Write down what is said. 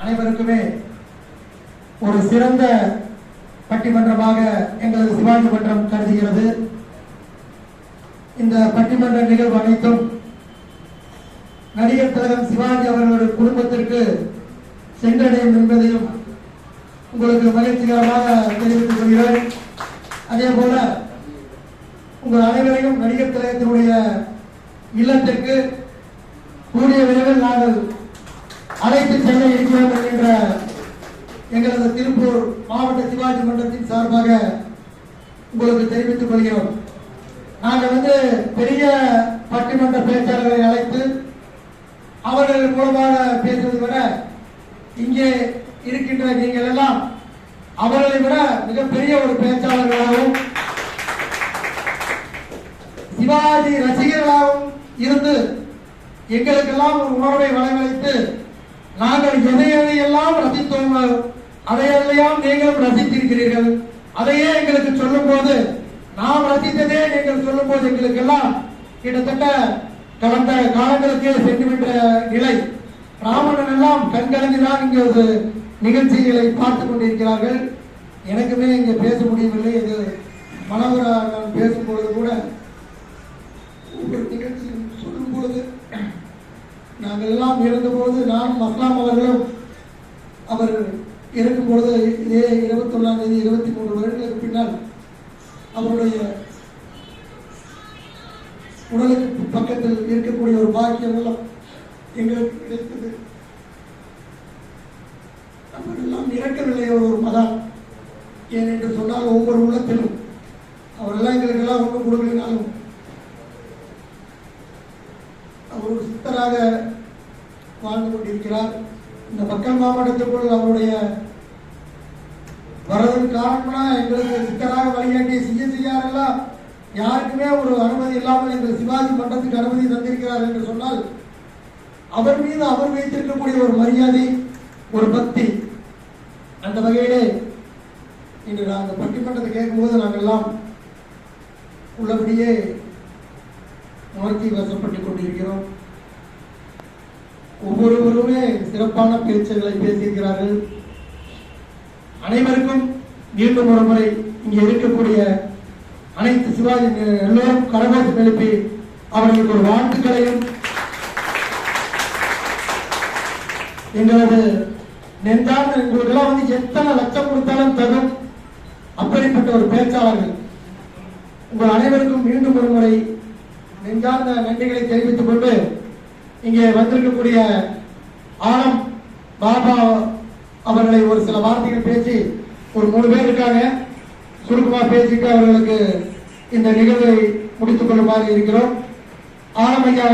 அனைவருக்குமே ஒரு சிறந்த பட்டிமன்றமாக எங்களது சிவாஜி மன்றம் கருதுகிறது. இந்த பட்டிமன்ற நிகழ்வு அனைத்தும் நடிகர் திலகம் சிவாஜி அவர்களுடைய குடும்பத்திற்கு சென்றடையும் என்பதையும் உங்களுக்கு மகிழ்ச்சிகரமாக தெரிவித்துக் கொள்கிறேன். அதே போல உங்கள் அனைவரையும் நடிகர் திலகத்தினுடைய இல்லத்திற்கு கூடிய விரைவில் நாங்கள் அழைத்து இருக்கிறோம் என்கின்ற எங்களது திருப்பூர் மாவட்ட சிவாஜி மன்றத்தின் சார்பாக உங்களுக்கு தெரிவித்துக் கொள்கிறோம். நாங்கள் வந்து பெரிய பட்டிமன்ற பேச்சாளர்களை அழைத்து அவர்கள் மூலமாக பேசுவதை விட இங்கே இருக்கின்ற நீங்கள் எல்லாம் அவர்களை விட மிகப்பெரிய ஒரு பேச்சாளர்களாகவும் சிவாஜி ரசிகர்களாகவும் இருந்து எங்களுக்கெல்லாம் ஒரு உணர்வை வழங்கலைத்து நாங்கள் எதை எதையெல்லாம் ரசித்தோமோ அதையெல்லாம் நீங்களும் ரசித்திருக்கிறீர்கள். அதையே எங்களுக்கு சொல்லும் போது நாம் ரசித்ததே நீங்கள் சொல்லும் போது எங்களுக்கு எல்லாம் கிட்டத்தட்ட கடந்த காலங்களுக்கே சென்றுவிட்ட நிலை. ராமணன் எல்லாம் கண்கலங்கிதான் இங்கே ஒரு நிகழ்ச்சிகளை பார்த்து கொண்டிருக்கிறார்கள். எனக்குமே இங்கே பேச முடியவில்லை. இது மனோகரா நான் பேசும்பொழுது கூட எல்லாம் இருந்தபோது நான் மஸ்லாம் அவர்களும் அவர் இருக்கும் பொழுது இதே இருபத்தொன்னாம் தேதி இருபத்தி மூன்று வருடங்களுக்கு பின்னால் அவருடைய உடலுக்கு பக்கத்தில் இருக்கக்கூடிய ஒரு பாக்கியம் எல்லாம் எங்களுக்கு கிடைத்தது. அவர் இறக்கவில்லை ஒரு ஒரு மகான் ஏனென்று சொன்னால் ஒவ்வொரு உள்ளத்திலும் அவரெல்லாம் எங்களுக்கெல்லாம் ஒன்றும் கொடுக்கலினாலும் அவர் ஒரு சித்தராக வாழ்ந்து கொண்டிருக்கிறார். இந்த மக்கள் மாவட்டத்திற்குள் அவருடைய வரதன் காரணம்னா எங்களுக்கு சித்தராக வழிகாட்டிய செய்ய செய்யாரெல்லாம் யாருக்குமே ஒரு அனுமதி இல்லாமல் எங்கள் சிவாஜி மன்றத்துக்கு அனுமதி தந்திருக்கிறார் என்று சொன்னால் அவர் மீது அவர் வைத்திருக்கக்கூடிய ஒரு மரியாதை ஒரு பக்தி அந்த வகையிலே இன்று நாங்கள் பட்டிமன்றத்தை கேட்கும்போது நாங்கள் எல்லாம் உள்ளபடியே உணர்ச்சி வசப்பட்டுக் கொண்டிருக்கிறோம். ஒவ்வொருவருமே சிறப்பான பேச்சுகளை பேசியிருக்கிறார்கள் அனைவருக்கும் மீண்டும் ஒரு முறை இங்கே இருக்கக்கூடிய அனைத்து சிவாஜி எல்லோரும் கரகோஷம் எழுப்பி அவர்களுக்கு ஒரு வாழ்த்துக்களையும் எங்களது நெஞ்சார்ந்த எங்களுக்கெல்லாம் வந்து எத்தனை லட்சம் கொடுத்தாலும் தரும் அப்படிப்பட்ட ஒரு பேச்சாளர்கள். உங்கள் அனைவருக்கும் மீண்டும் ஒரு முறை நெஞ்சார்ந்த நன்றிகளை தெரிவித்துக் கொண்டு இங்கே வந்திருக்கக்கூடிய ஆனம் பாபா அவர்களை ஒரு சில வார்த்தைகள் பேசி ஒரு மூணு பேர் இருக்காங்க. சுருக்கமா பேசிட்டு அவர்களுக்கு இந்த நிகழ்வை முடித்துக் கொள்ளுமாறு இருக்கிறோம். ஆனமையா